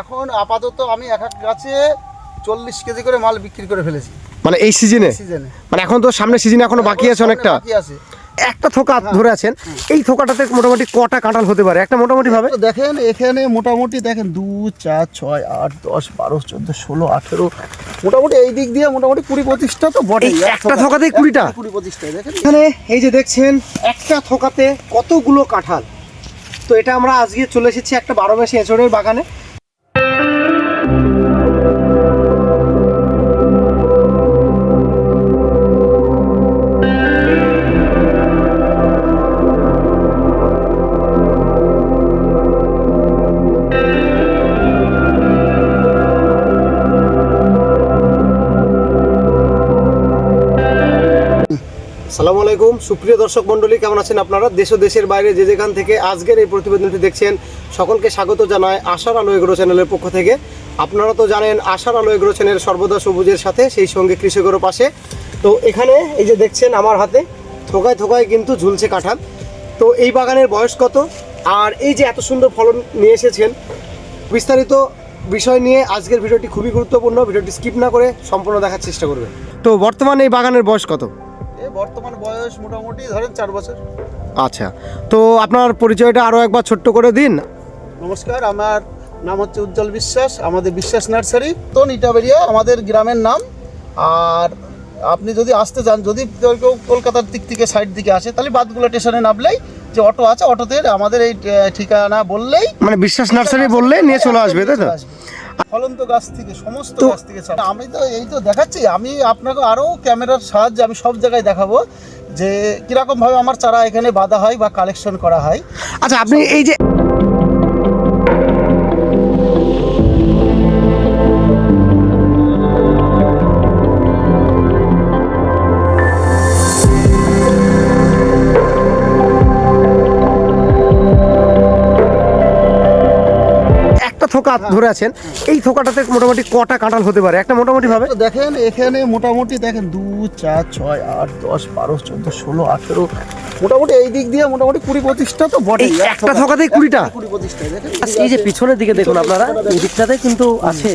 এখন আপাতত আমি এক এক গাছে চল্লিশ কেজি করে মাল বিক্রি করে ফেলেছি। মানে এই সিজনে? সিজনে। মানে এখন তো সামনে সিজনে এখনও বাকি আছে অনেকটা? বাকি আছে। একটা থোকা ধরে আছেন। এই থোকাটাতে মোটামুটি কটা কাঁঠাল হতে পারে? একটা মোটামুটি ভাবে? দেখেন এখানে মোটামুটি দেখেন দু চার ছয় আট দশ বারো চোদ্দ ষোলো আঠেরো মোটামুটি এই দিক দিয়ে মোটামুটি কুড়ি পঁচিশটা তো বটে একটা থোকাতেই কুড়িটা? কুড়ি পঁচিশটাই দেখেন। এখানে এই যে দেখছেন একটা থোকাতে কতগুলো কাঁঠাল? তো এটা আমরা আজকে চলে এসেছি একটা বারো মাসে এঁচড়ের বাগানে। সালামু আলাইকুম। সুপ্রিয় দর্শক মণ্ডলী, কেমন আছেন আপনারা? দেশ দেশের বাইরে যে যেখান থেকে আজকের এই প্রতিবেদনটি দেখছেন, সকলকে স্বাগত জানায় আশার আলো এগ্রো চ্যানেলের পক্ষ থেকে। আপনারা তো জানেন, আশার আলো এগ্রো চ্যানেল সর্বদা সবুজের সাথে, সেই সঙ্গে কৃষকেরও পাশে। তো এখানে এই যে দেখছেন আমার হাতে, থোকায় থোকায় কিন্তু ঝুলছে কাঁঠাল। তো এই বাগানের বয়স কত? আর এই যে এত সুন্দর ফলন নিয়ে এসেছেন, বিস্তারিত বিষয় নিয়ে আজকের ভিডিওটি খুবই গুরুত্বপূর্ণ। ভিডিওটি স্কিপ না করে সম্পূর্ণ দেখার চেষ্টা করবেন। তো বর্তমানে এই বাগানের বয়স কত? বর্তমান বয়স মোটামুটি ধরেন চার বছর। আচ্ছা তো আপনার পরিচয়টা আরও একবার ছোট্ট করে দিন। নমস্কার আমার নাম হচ্ছে উজ্জ্বল বিশ্বাস আমাদের বিশ্বাস নার্সারি তো নিটাবেরিয়া আমাদের গ্রামের নাম। আর আপনি যদি আসতে চান যদি কেউ কলকাতার দিক থেকে সাইড দিকে আসে তাহলে বাদগুলো স্টেশনে নামলেই যে অটো আছে অটোতে আমাদের এই ঠিকানা বললেই মানে বিশ্বাস নার্সারি বললেই নিয়ে চলে আসবে তাই তো? চলে আসবে। ফলন্ত গাছ থেকে সমস্ত গাছ থেকে আমি তো এই তো দেখাচ্ছি আমি আপনাকে আরও ক্যামেরার সাহায্যে আমি সব জায়গায় দেখাবো যে কীরকমভাবে আমার চারা এখানে বাঁধা হয় বা কালেকশন করা হয়। আচ্ছা আপনি এই যে থোকা ধরে আছেন। এই থোকাটাতে মোটামুটি কটা কাঁঠাল হতে পারে? একটা মোটামুটি ভাবে দেখেন এখানে মোটামুটি দেখেন দু চার ছয় আট দশ বারো চোদ্দ ষোলো আঠেরো মোটামুটি এই দিক দিয়ে মোটামুটি কুড়ি পঁচিশটা তো বটে একটা থোকাতেই কুড়িটা? কুড়ি আচ্ছা, এই যে পিছনের দিকে দেখুন আপনারা এই দিকটাতে কিন্তু আছে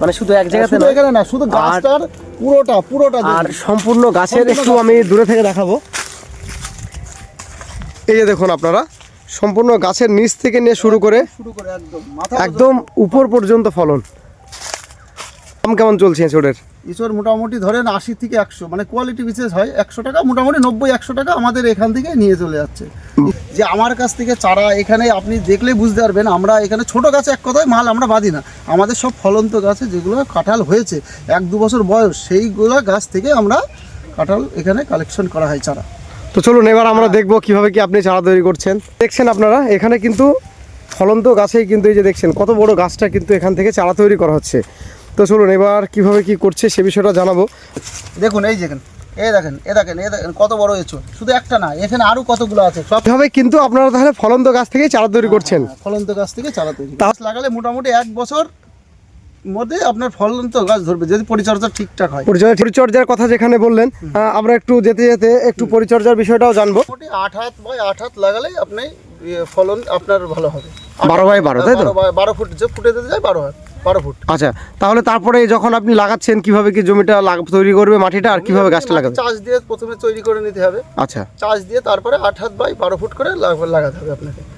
মানে শুধু এক জায়গাতে শুধু না এখানে না শুধু গাছটার পুরোটা পুরোটা আর সম্পূর্ণ গাছের একটু আমি দূরে থেকে দেখাবো। এই যে দেখুন আপনারা সম্পূর্ণ গাছের নিচ থেকে নিয়ে শুরু করে একদম। একদম উপর পর্যন্ত ফলন। দাম কেমন চলছে এঁচড়ের? ইঁচড় মোটামুটি ধরেন আশি থেকে একশো মানে কোয়ালিটি বিশেষ হয় একশো টাকা মোটামুটি নব্বই একশো টাকা আমাদের এখান থেকে নিয়ে চলে যাচ্ছে। যে আমার কাছ থেকে চারা এখানে আপনি দেখলেই বুঝতে পারবেন আমরা এখানে ছোট গাছে এক কথায় মাল আমরা বাঁধি না। আমাদের সব ফলন্ত গাছে যেগুলো কাঁঠাল হয়েছে এক দু বছর বয়স সেইগুলো গাছ থেকে আমরা কাঁঠাল এখানে কালেকশন করা হয় চারা। তো চলুন এবার আমরা দেখব কীভাবে কি আপনি চারা তৈরি করছেন। দেখছেন আপনারা এখানে কিন্তু ফলন্ত গাছেই কিন্তু এই যে দেখছেন কত বড় গাছটা কিন্তু এখান থেকে চারা তৈরি করা হচ্ছে। তো চলুন এবার কীভাবে কি করছে সে বিষয়টা জানাব। দেখুন এই দেখেন এই দেখেন এ দেখেন এ দেখেন কত বড় এঁচড়। শুধু একটা না এখানে আরও কতগুলো আছে সব এভাবে কিন্তু আপনারা তাহলে ফলন্ত গাছ থেকেই চারা তৈরি করছেন। ফলন্ত গাছ থেকে চারা তৈরি। গাছ লাগালে মোটামুটি এক বছর মধ্যে আপনার ফলন্ত গাছ ধরবে যদি পরিচর্যা ঠিকঠাক হয়। পরিচর্যা পরিচর্যার কথা যেখানে বললেন আমরা একটু যেতে যেতে একটু পরিচর্যার বিষয়টাও জানব। আট হাত বাই আট হাত লাগালে আপনি ইয়ে, ফলন আপনার ভালো হবে। বারো বাই বারো, তাই তো? বারো ফুট যে ফুটে দিতে যায় বারো হাত বারো ফুট। আচ্ছা তাহলে তারপরে যখন আপনি লাগাচ্ছেন কীভাবে কি জমিটা তৈরি করবে মাটিটা আর কীভাবে গাছটা লাগাবে? চাষ দিয়ে প্রথমে তৈরি করে নিতে হবে। আচ্ছা। চাষ দিয়ে তারপরে আট হাত বাই বারো ফুট করে লাগ- লাগাতে হবে আপনাকে।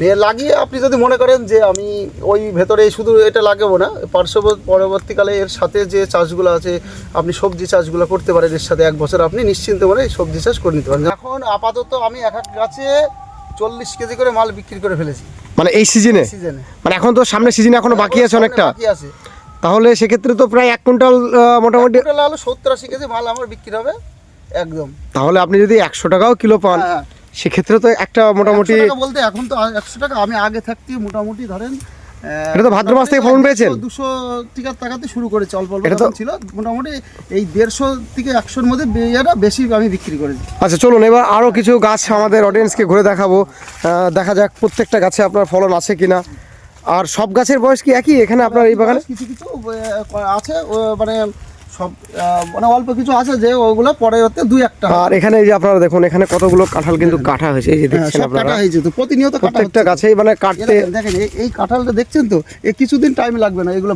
নিয়ে লাগিয়ে আপনি যদি মনে করেন যে আমি ওই ভেতরে শুধু এটা লাগাবো না পার্শ্ব পরবর্তীকালে এর সাথে যে চাষগুলো আছে আপনি সবজি চাষগুলো করতে পারেন এর সাথে এক বছর আপনি নিশ্চিন্তে মানে এই সবজি চাষ করে নিতে পারেন। এখন আপাতত আমি এক এক গাছে চল্লিশ কেজি করে মাল বিক্রি করে ফেলেছি। মানে এই সিজনে? সিজনে। মানে এখন তো সামনে সিজনে এখনও বাকি আছে অনেকটা? বাকি আছে। তাহলে সেক্ষেত্রে তো প্রায় এক কুইন্টাল মোটামুটি সত্তর আশি কেজি মাল আমার বিক্রি হবে একদম। তাহলে আপনি যদি একশো টাকাও কিলো পান হ্যাঁ। সেক্ষেত্রে তো একটা মোটামুটি বলতে এখন তো একশো টাকা আমি আগে থাকতে মোটামুটি ধরেন এটা তো ভাদ্র মাস থেকে ফলন পেয়েছেন? দুশো টিকার টাকাতে শুরু করেছে অল্প অল্প এটা ছিল। মোটামুটি এই দেড়শো থেকে একশোর মধ্যে বেশি আমি বিক্রি করেছি। আচ্ছা চলুন এবার আরও কিছু গাছ আমাদের অডিয়েন্সকে ঘুরে দেখাবো। দেখা যাক প্রত্যেকটা গাছে আপনার ফলন আছে কিনা। আর সব গাছের বয়স কি একই এখানে আপনার এই বাগানে? কিছু কিছু আছে মানে সব মানে অল্প কিছু আছে যে ওগুলো পরে হতে দুই একটা আর এখানে এই যে আপনারা দেখুন এখানে কতগুলো কাঁঠাল কিন্তু কাটা হয়েছে এই যে হ্যাঁ, দেখছেন আপনারা। কাটা হয়েছে তো প্রতিনিয়ত কাটা প্রত্যেকটা। গাছেই মানে কাটতে দেখেন, এই- এই কাঁঠালটা দেখছেন তো এ কিছুদিন টাইম লাগবে না এগুলো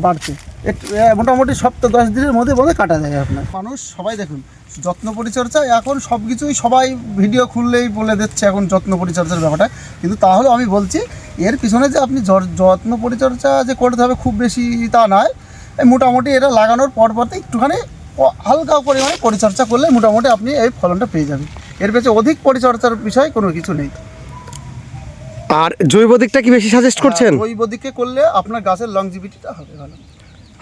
একটু মোটামুটি সপ্তাহ দশ দিনের মধ্যে মধ্যে কাটা যায় আপনার। মানুষ সবাই দেখুন যত্ন পরিচর্যা এখন সব কিছুই সবাই ভিডিও খুললেই বলে দিচ্ছে এখন যত্ন পরিচর্যার ব্যাপারটা। কিন্তু তাহলে আমি বলছি এর পিছনে যে আপনি যত্ন পরিচর্যা যে করতে হবে খুব বেশি তা নয়। এই মোটামুটি এটা লাগানোর পর পরতে একটুখানি হালকা পরিমাণে পরিচর্যা করলে মোটামুটি আপনি এই ফলনটা পেয়ে যাবেন। এর পেছনে অধিক পরিচর্যার বিষয় কোনো কিছু নেই। আর জৈব দিকটা কি বেশি সাজেস্ট করছেন? ওই বদিকে করলে আপনার গাছের লংজিভিটিটা হবে ভালো।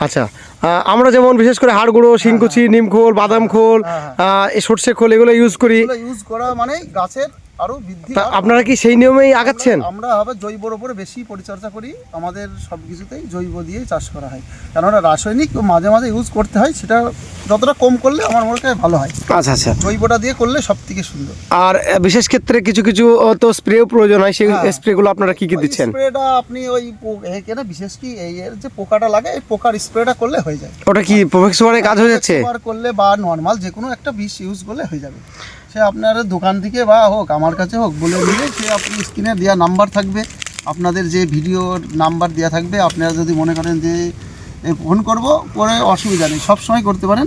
আচ্ছা আমরা যেমন বিশেষ করে হাড় গুঁড়ো শিংকুচি নিম খোল বাদাম খোল হ্যাঁ, সর্ষে খোল এগুলো ইউজ করি। এগুলো ইউজ করা মানে গাছের আরও বৃদ্ধি আপনারা কি সেই নিয়মেই আগাচ্ছেন? আমরা- হবে জৈবর উপরে বেশি পরিচর্যা করি আমাদের সব কিছুতেই জৈব দিয়ে চাষ করা হয়। কেননা রাসায়নিক মাঝে মাঝে ইউজ করতে হয় সেটা যতটা কম করলে আমার মনে হয় ভালো হয়। আচ্ছা আচ্ছা। জৈবটা দিয়ে করলে সব থেকে সুন্দর। আর বিশেষ ক্ষেত্রে কিছু কিছু তো স্প্রেও প্রয়োজন হয় সেই হ্যাঁ। স্প্রেগুলো আপনারা কি কি দিচ্ছেন? স্প্রেটা আপনি ওই কেনা বিশেষ কি এই এর যে পোকাটা লাগে এই পোকার স্প্রেটা করলে হয়ে যায়। ওটা কি প্রফেক্সরে কাজ হয়ে যাচ্ছে? করলে বা নর্মাল যে কোনো একটা বিষ ইউজ করলে হয়ে যাবে। সে আপনার দোকান থেকে বা হোক আমার কাছে হোক বলে দিলে সে আপনি স্ক্রিনে দেওয়া নাম্বার থাকবে। আপনাদের যে ভিডিওর নাম্বার দেওয়া থাকবে আপনারা যদি মনে করেন যে ফোন করব করে অসুবিধা নেই সবসময় করতে পারেন।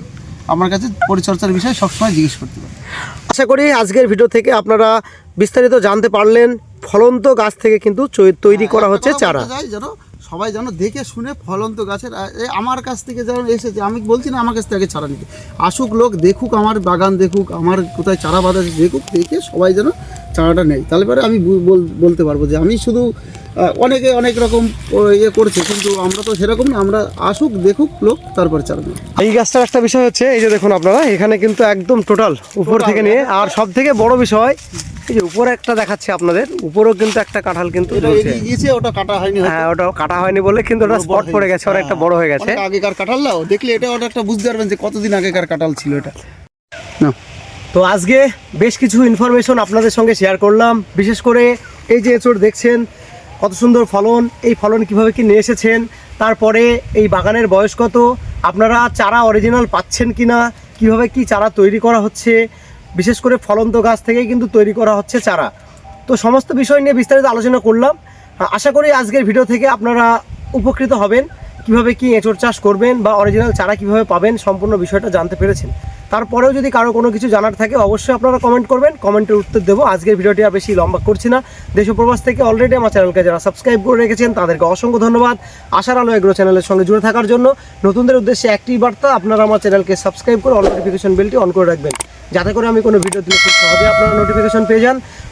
আমার কাছে পরিচর্যার বিষয়ে সবসময় জিজ্ঞেস করতে পারেন। আশা করি আজকের ভিডিও থেকে আপনারা বিস্তারিত জানতে পারলেন। ফলন্ত গাছ থেকে কিন্তু তৈরি করা হচ্ছে চারা। বলতে যেন সবাই যেন দেখে শুনে ফলন্ত গাছের আমার কাছ থেকে যেন এসেছে আমি বলছি না আমার কাছ থেকে চারা নিতে। আসুক লোক দেখুক আমার বাগান দেখুক, আমার কোথায় চারা বাঁধা দেখুক, দেখে সবাই যেন চারাটা নেয়। তাহলে পরে আমি বলতে পারব যে আমি শুধু অনেকে অনেক রকম ইয়ে করছে কিন্তু আমরা তো সেরকম না আমরা আসুক দেখুক লোক তারপরে চারা নেই এই গাছটার একটা বিষয় হচ্ছে এই যে দেখুন আপনারা এখানে কিন্তু একদম টোটাল উপর থেকে নিয়ে আর সব থেকে বড় বিষয় এই যে উপরে একটা দেখাচ্ছে আপনাদের উপরেও কিন্তু একটা কাঁঠাল কিন্তু গিয়েছে ওটা কাটা হয়নি হ্যাঁ ওটা কাটা হয়নি বলে কিন্তু ওটা স্পট পড়ে গেছে। অনেকটা বড় হয়ে গেছে। আগেকার কাঁঠাল নাও দেখলে এটা ওটা একটা বুঝতে পারবেন যে কতদিন আগেকার কাঁঠাল ছিল এটা। না। তো আজকে বেশ কিছু ইনফরমেশন আপনাদের সঙ্গে শেয়ার করলাম বিশেষ করে এই যে এঁচড় দেখছেন কত সুন্দর ফলন, এই ফলন কীভাবে কি নিয়ে এসেছেন, তারপরে এই বাগানের বয়স কত, আপনারা চারা অরিজিনাল পাচ্ছেন কি না কীভাবে কি চারা তৈরি করা হচ্ছে, বিশেষ করে ফলন্ত গাছ থেকেই কিন্তু তৈরি করা হচ্ছে চারা। তো সমস্ত বিষয় নিয়ে বিস্তারিত আলোচনা করলাম। আশা করি আজকের ভিডিও থেকে আপনারা উপকৃত হবেন। কীভাবে কি এঁচড় চাষ করবেন বা অরিজিনাল চারা কীভাবে পাবেন সম্পূর্ণ বিষয়টা জানতে পেরেছেন। তারপরেও যদি কারও কোনো কিছু জানার থাকে, অবশ্যই আপনারা কমেন্ট করবেন। কমেন্টের উত্তর দেবো। আজকের ভিডিওটি আর বেশি লম্বা করছি না। দেশপ্রবাস থেকে অলরেডি আমার চ্যানেলকে যারা সাবস্ক্রাইব করে রেখেছেন, তাদেরকে অসংখ্য ধন্যবাদ। আশার আলো এগ্রো চ্যানেলের সঙ্গে জুড়ে থাকার জন্য নতুনদের উদ্দেশ্যে একটি বার্তা, আপনারা আমার চ্যানেলকে সাবস্ক্রাইব করে অল নোটিফিকেশন বেলটি অন করে রাখবেন। যাতে করে আমি কোনো ভিডিও দিলে খুব সহজে আপনারা নোটিফিকেশন পেয়ে যান।